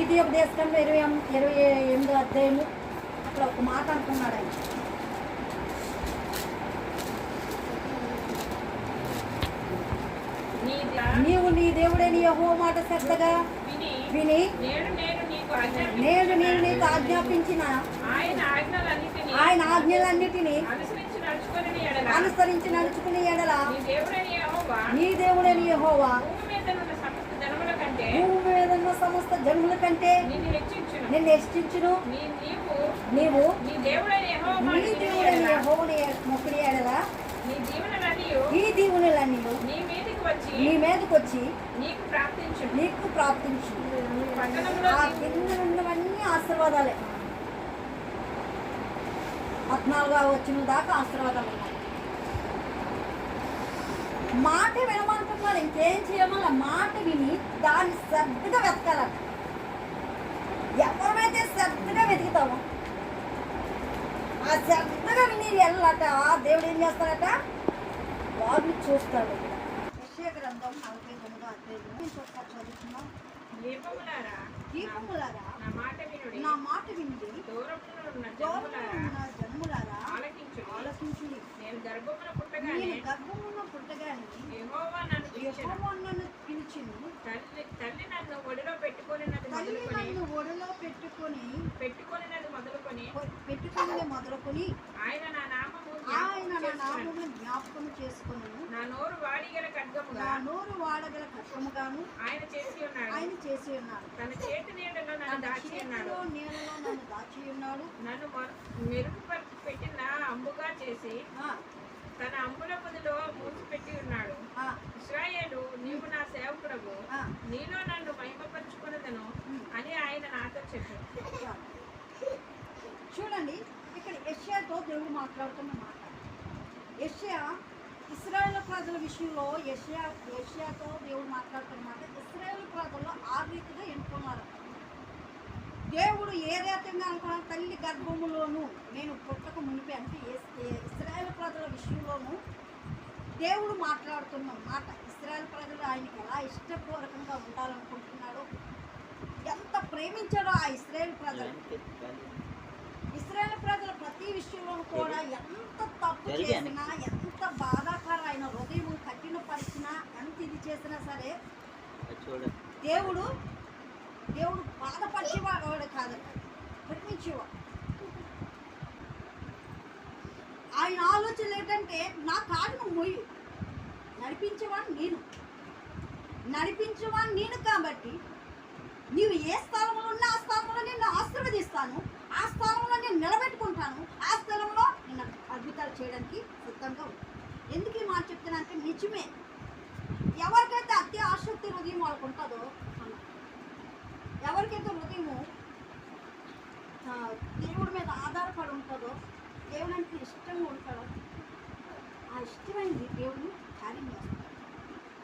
ద్వితీయోపదేశకంలో ఇరవై ఎం- ఇరవై ఎనిమిదో అధ్యాయము అక్కడ ఒక మాట అంటున్నాడు ఆయన. నీవు నీ దేవుడే నీ యహో మాట శ్రద్ధగా విని నేడు నేను నీకు ఆజ్ఞాపించిన నేను నీకు ఆజ్ఞాపించిన ఆయన ఆజ్ఞలన్నిటినీ అనుసరించి నడుచుకొని ఎడల. నీ దేవుడని యెహోవా భూమి సమస్త సమస్త జనుల కంటే నిన్ను హెచ్చించును నీవు నీ దేవుడైన యహోవని మొక్కడి దీవెనలన్నీయు ఈ దీవునులన్నీ నీ మీదికి వచ్చి నీ మీదకి వచ్చి నీకు ప్రాప్తించు ఆ కింద ఉన్నవన్నీ ఆశీర్వాదాలే. పద్నాలుగో వచ్చిన దాకా ఆశీర్వాదాలు ఉన్నాయి. మాట వినమంటున్నాడు ఇంకేం చేయమల్ల మాట విని దాన్ని శ్రద్ధగా వెతకాలట ఎవరైతే శ్రద్ధగా వెతుకుతామో ఆ శ్రద్ధగా విని వెళ్ళట దేవుడు ఏం చేస్తాడట? వాడిని చూస్తాడు. యెషయా గ్రంథం నలభై తొమ్మిదో అధ్యాయం ఇంకొకసారి చదువుతున్నాం. దీపములారా నా మాట వినుడి. నా మాట విండి దూరమున ఉన్న దూరంలో జనములారా ఉన్న నేను గర్భమున పుట్టగానే నేను గర్భమున పుట్టగానే యెహోవా నన్ను. యెహోవా నన్ను పిలిచిను తల్లి తల్లి నన్ను ఒడిలో తల్లి నన్ను ఒడిలో పెట్టుకొని పెట్టుకొనినది మొదలుకొని. పెట్టుకుని మొదలుకొని ఆయన నా నామము ఆయన నా. నామమును జ్ఞాపకం చేసుకున్నాను నా నోరు వాడిగల ఖడ్గముగా నా నోరు వాడగల కష్టముగాను ఆయన చేసి ఉన్నాడు. ఆయన చేసి ఉన్నాడు. తన చేతి నీడలో నన్ను దాచి ఉన్నాడు. నీళ్ళలో నన్ను దాచి ఉన్నాడు. నన్ను మెరుగుపరిచి పెట్టిన అంబుగా చేసి తన అంబుల బదులో మూసిపెట్టి ఉన్నాడు. ఆ, ఇస్రాయేలు నీవు నా సేవకుడవు. నీలో నన్ను మహిమపరుచుకున్నదను అని ఆయన నాతో చెప్పాడు. చూడండి ఇక్కడ యష్యాతో దేవుడు మాట్లాడుతున్న మాట. యష్యా ఇస్రాయేల్ ప్రజల విషయంలో యష్యా యష్యాతో దేవుడు మాట్లాడుతున్న మాట ఇస్రాయేల్ ప్రజలు ఆ రీతిగా ఎన్నుకున్నారు. దేవుడు ఏ రీతంగా తల్లి గర్భములోను నేను పుట్టక మునిపే అంటే ఇస్రాయేల్ దేవుడు మాట్లాడుతున్న మాట ఇస్రాయేల్ ప్రజలు ఆయనకి ఎలా ఇష్టపూర్వకంగా ఉండాలనుకుంటున్నాడో ఎంత ప్రేమించాడో ఆ ఇస్రాయేల్ ప్రజలు. ఇస్రాయేల్ ప్రజల ప్రతి విషయంలో కూడా ఎంత తప్పు. చేసినా ఎంత బాధాకరమైన హృదయం కఠినపరిచినా ఎంత ఇది చేసినా సరే దేవుడు దేవుడు బాధపరిచేవాడు కాదట ప్రేమించేవాడు. ఆయన ఆలోచన ఏంటంటే నా కాడును మొయ్యి. నడిపించేవాడు నేను. నడిపించేవాడు నేను కాబట్టి నీవు ఏ స్థలంలో ఉన్నా ఆ స్థలంలో నేను ఆశీర్వదిస్తాను. ఆ స్థలంలో నేను నిలబెట్టుకుంటాను. ఆ స్థలంలో నేను అద్భుతాలు చేయడానికి సిద్ధంగా ఉంటాను ఎందుకు ఈ మాట చెప్తున్నా అంటే నిజమే. ఎవరికైతే అతి ఆసక్తి హృదయం వాళ్ళకు ఉంటుందో ఎవరికైతే హృదయము దేవుడి మీద ఆధారపడి ఉంటుందో దేవుడు అంటే ఇష్టంగా ఉంటాడో ఆ ఇష్టమైనది దేవుడు కార్యం చేస్తాడు